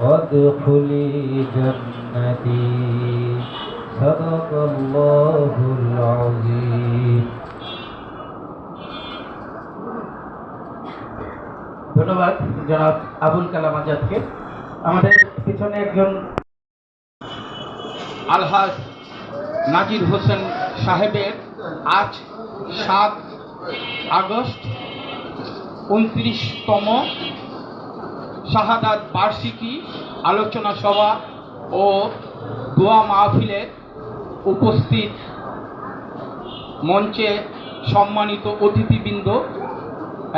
وادخلي جنتي صدق الله العظيم ধন্যবাদ জনাব আবুল কালাম আজাদকে আমাদের পিছনে একজন আলহাজ নাজির হোসেন সাহেবের আজ সাত আগস্ট উনত্রিশতম শাহাদাত বার্ষিকী, আলোচনা সভা ও দোয়া মাহফিলে উপস্থিত মঞ্চে সম্মানিত অতিথিবৃন্দ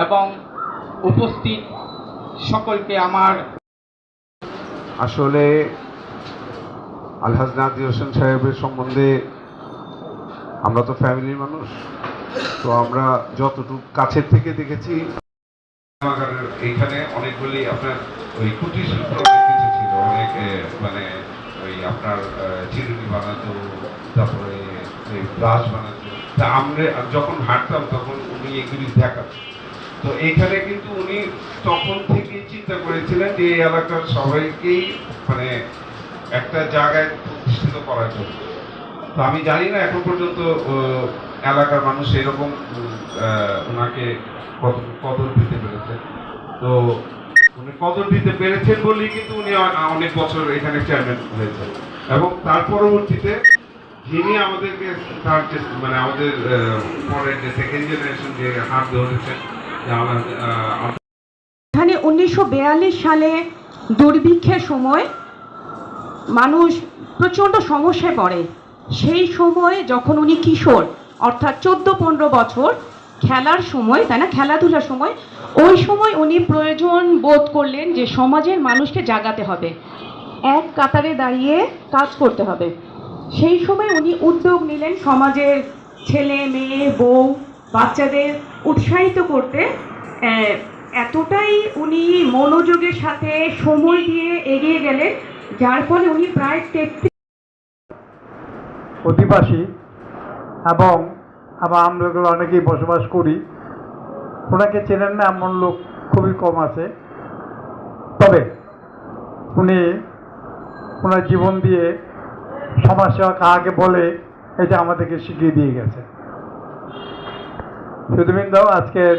এবং উপস্থিত সকলকে আমার আসলে আলহাজ হোসেন সাহেবের সম্বন্ধে আমরা তো ফ্যামিলির মানুষ, তো আমরা যতটুকু কাছের থেকে দেখেছি এইখানে অনেকগুলি আপনার ওই কুটির শিল্প কিছু ছিল, অনেক মানে ওই আপনার চিরুনি বানাতো, তারপরে ব্রাশ বানাতো। তা আমরা যখন হাঁটতাম তখন উনি এগুলি দেখাতো। তো এইখানে কিন্তু উনি তখন থেকে চিন্তা করেছিলেন যে এই এলাকার সবাইকেই মানে একটা জায়গায় প্রতিষ্ঠিত করার জন্য। তো আমি জানি না এখন পর্যন্ত এলাকার মানুষ এরকম ওনাকে কদর দিতে পেরেছে। তো উনি কদর দিতে পেরেছেন বলেই কিন্তু উনি অনেক বছর এখানে চেয়ারম্যান হয়েছেন। এবং তার পরবর্তীতে যিনি আমাদেরকে তার মানে আমাদের পরের যে সেকেন্ড জেনারেশন যে হাত ধরেছেন এখানে উনিশশো সালে দুর্ভিক্ষের সময় মানুষ প্রচণ্ড সমস্যায় পড়ে। সেই সময় যখন উনি কিশোর অর্থাৎ চোদ্দ পনেরো বছর খেলার সময়, তাই না? খেলাধুলার সময়। ওই সময় উনি প্রয়োজন বোধ করলেন যে সমাজের মানুষকে জাগাতে হবে। এক কাতারে দাঁড়িয়ে কাজ করতে হবে। সেই সময় উনি উদ্যোগ নিলেন সমাজের ছেলে, মেয়ে, বউ, বাচ্চাদের উৎসাহিত করতে। এতটাই উনি মনোযোগের সাথে সময় দিয়ে এগিয়ে গেলেন, যার ফলে উনি প্রায় তেত্রিশ অধিবাসী এবং আবার আমরা অনেকেই বসবাস করি। ওনাকে চেনেন না, এমন লোক খুবই কম আছে। তবে উনি ওনার জীবন দিয়ে সমাজসেবা কাহাকে বলে এটা আমাদেরকে শিখিয়ে দিয়ে গেছে। সুধীবৃন্দ, আজকের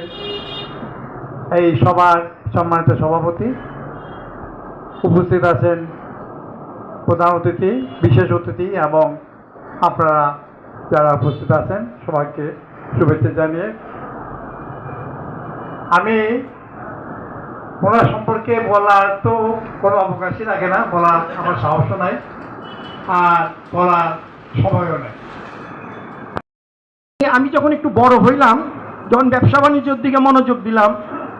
এই সভার সম্মানিত সভাপতি উপস্থিত আছেন প্রধান অতিথি, বিশেষ অতিথি এবং আপনারা যারা উপস্থিত আছেন, সবাইকে শুভেচ্ছা জানিয়ে আমি ওনার সম্পর্কে বলার তো কোনো অবকাশই লাগে না, বলার আমার সাহসও নাই আর বলার সময়ও নেই। আমি যখন একটু বড় হইলাম, যখন ব্যবসা বাণিজ্যের দিকে মনোযোগ দিলাম,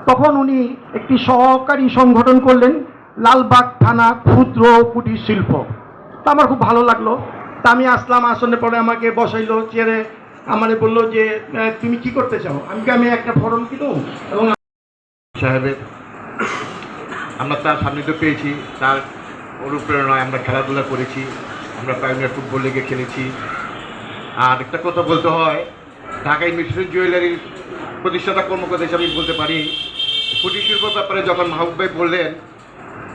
তখন উনি একটি সহকারী সংগঠন করলেন, লালবাগ থানা ক্ষুদ্র কুটির শিল্প। তা আমার খুব ভালো লাগল। তা আমি আসলাম আসনে পরে আমাকে বসাইলো চেয়ারে। আমারে বলল যে তুমি কি করতে চাও? আমি আমি একটা ফর্ম কিনো এবং সাহেবের, আমরা তার সান্নিধ্য পেয়েছি, তার অনুপ্রেরণায় আমরা খেলাধুলা করেছি, আমরা প্রাইমারি ফুটবল লিগে খেলেছি। আর একটা কথা বলতে হয় ঢাকা ইমিটেশন জুয়েলারির প্রতিষ্ঠাতা কর্মকর্তা হিসাবে আমি বলতে পারি কুটির শিল্পর ব্যাপারে যখন মাহবুব ভাই বললেন,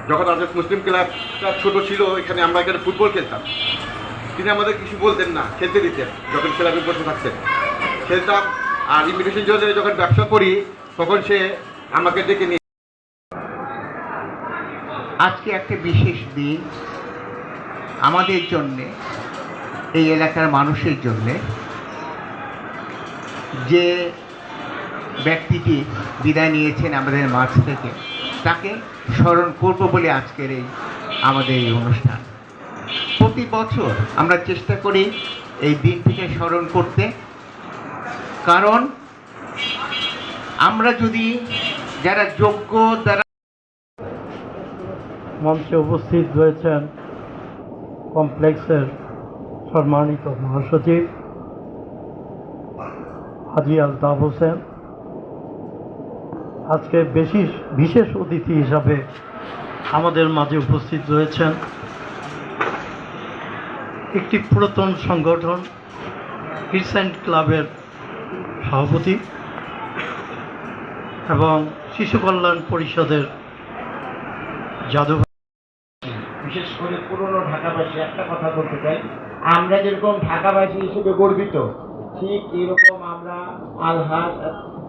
যখন আমাদের মুসলিম ক্লাবটা ছোট ছিল, এখানে আমরা এখানে ফুটবল খেলতাম। তিনি আমাদের কিছু বলতেন না, খেলতে দিতেন, যখন ক্লাবে করতে থাকতেন। খেলতাম, আর ইমিটেশন জুয়েলারি যখন ব্যবসা করি, তখন সে আমাকে ডেকে নিয়ে আজকে একটা বিশেষ দিন আমাদের জন্যে, এই এলাকার মানুষের জন্যে। যে ব্যক্তিটি বিদায় নিয়েছেন আমাদের মাঝ থেকে, তাকে স্মরণ করব বলে আজকের এই আমাদের এই অনুষ্ঠান। প্রতি বছর আমরা চেষ্টা করি এই দিনটিকে স্মরণ করতে। কারণ আমরা যদি যারা যোগ্য, যারা মঞ্চে উপস্থিত রয়েছেন কমপ্লেক্সের সম্মানিত মহাসচিব হাজি আলতাফ হোসেন। আজকে বেশি বিশেষ অতিথি হিসাবে আমাদের মাঝে উপস্থিত রয়েছেন একটি পুরাতন সংগঠন ক্রিসেন্ট ক্লাবের সভাপতি এবং শিশু কল্যাণ পরিষদের যাদু করে পুরনো ঢাকাবাসী, একটা কথা বলতে চাই। আমরা যেরকম ঢাকাবাসী হিসেবে গর্বিত, ঠিক এরকম আমরা আলহাজ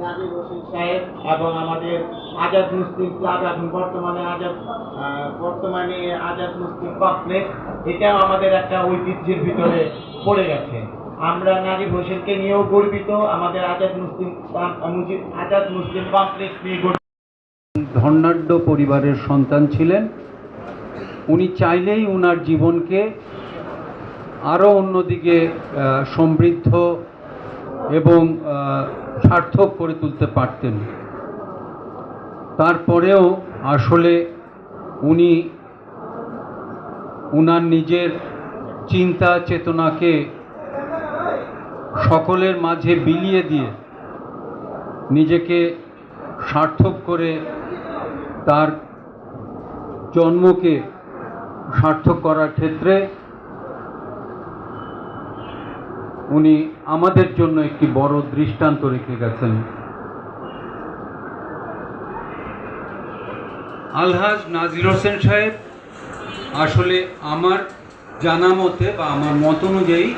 জাকির হোসেন সাহেব এবং আমাদের আজাদ মুসলিম ক্লাব এখন বর্তমানে আজাদ বর্তমানে আজাদ মুসলিম কমপ্লেক্স এটাও আমাদের একটা ঐতিহ্যের ভিতরে পড়ে গেছে। আমরা নাজিব হোসেনকে নিয়েও গর্বিত, আমাদের Azad Muslim Azad Muslim complex নিয়ে গর্বিত। ধর্নাঢ্য পরিবারের সন্তান ছিলেন। উনি চাইলেই উনার জীবনকে আরও অন্যদিকে সমৃদ্ধ এবং সার্থক করে তুলতে পারতেন। তারপরেও আসলে উনি উনার নিজের চিন্তা চেতনাকে সকলের মাঝে বিলিয়ে দিয়ে নিজেকে সার্থক করে তার জন্মকে সার্থক করার ক্ষেত্রে উনি আমাদের জন্য একটি বড় দৃষ্টান্ত রেখে গেছেন। আলহাজ নাজির হোসেন সাহেব, আসলে আমার জানা মতে বা আমার মত অনুযায়ী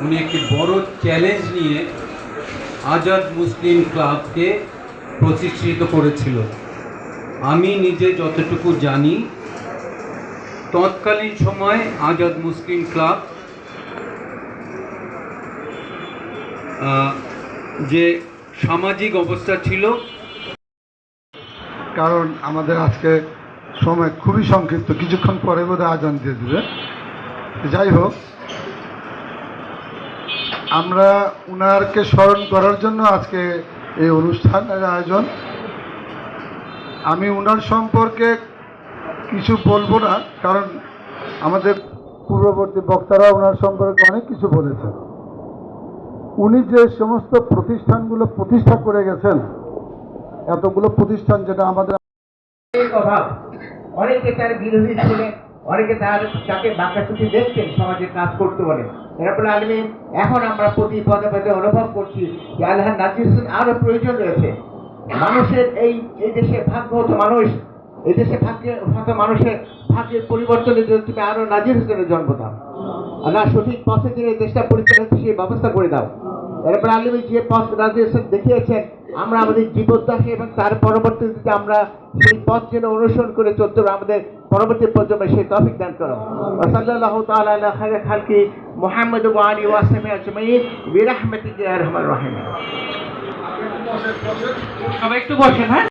উনি একটি বড় চ্যালেঞ্জ নিয়ে আজাদ মুসলিম ক্লাবকে প্রতিষ্ঠিত করেছিল। আমি নিজে যতটুকু জানি, তৎকালীন সময় আজাদ মুসলিম ক্লাব যে সামাজিক অবস্থা ছিল। কারণ আমাদের আজকে সময় খুবই সংক্ষিপ্ত। কিছুক্ষণ পরে বোধহয় আজান দিয়ে দেবে। যাই হোক, আমরা উনারকে স্মরণ করার জন্য আজকে এই অনুষ্ঠানের আয়োজন। আমি উনার সম্পর্কে কিছু বলব না, কারণ আমাদের পূর্ববর্তী বক্তারা ওনার সম্পর্কে অনেক কিছু বলেছেন। উনি যে সমস্ত প্রতিষ্ঠানগুলো প্রতিষ্ঠা করে গেছেন, এতগুলো প্রতিষ্ঠান যেটা আমাদের অভাব। অনেকে তার বিরোধী ছিলেন অনেকে তার তাকে বাঁকা চুটি দেখতেন সমাজের কাজ করতে বলে। এরপরে আলমী, এখন আমরা প্রতি পদে পদে অনুভব করছি যে আল্লাহ নাজির হোসেন আরও প্রয়োজন রয়েছে। মানুষের এই এই দেশে ভাগ্য হতো মানুষ, এই দেশে ভাগ্যে হত মানুষের ভাগ্যের পরিবর্তনের জন্য তুমি আরও নাজির হোসেনের জন্ম আল্লাহ সঠিক পথে দিয়ে দেশটা পরিচালনা সেই ব্যবস্থা করে দাও। এরপরে আলমী যে পথ হোসেন দেখিয়েছেন, আমরা আমাদের জীবদ্দাসে এবং তার পরবর্তীতে আমরা সেই পথ যেন অনুসরণ করে চলতে আমাদের পরবর্তী প্রজন্মে সেই তফিক দান করো। ওসাল্লাল্লাহু তাআলা আলা খালকি মুহাম্মদ ওয়া আলিহি ওয়া সাহবিহি আজমাইন আরহামার রাহিমিন। সবাই একটু বসেন হ্যাঁ?